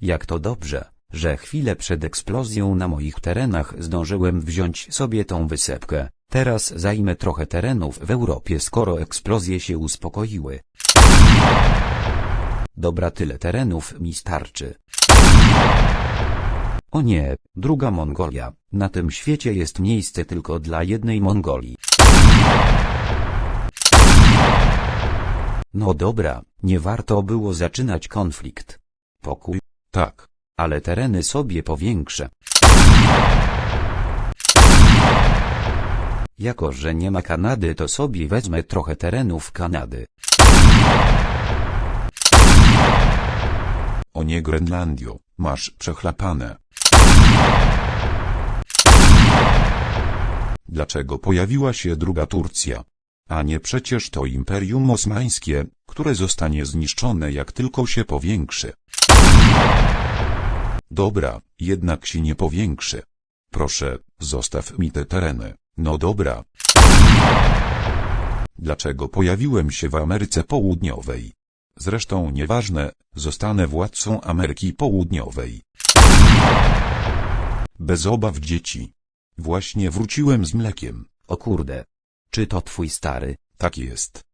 Jak to dobrze, że chwilę przed eksplozją na moich terenach zdążyłem wziąć sobie tą wysepkę. Teraz zajmę trochę terenów w Europie skoro eksplozje się uspokoiły. Dobra tyle terenów mi starczy. O nie, druga Mongolia. Na tym świecie jest miejsce tylko dla jednej Mongolii. No dobra, nie warto było zaczynać konflikt. Pokój, Tak. ale tereny sobie powiększę. Jako, że nie ma Kanady, to sobie wezmę trochę terenów Kanady. O nie Grenlandio, masz przechlapane. Dlaczego pojawiła się druga Turcja? A nie przecież to Imperium Osmańskie, które zostanie zniszczone jak tylko się powiększy. Dobra, jednak się nie powiększy. Proszę, zostaw mi te tereny. No dobra. Dlaczego pojawiłem się w Ameryce Południowej? Zresztą nieważne, zostanę władcą Ameryki Południowej. Bez obaw dzieci. Właśnie wróciłem z mlekiem. O kurde. Czy to twój stary? Tak jest.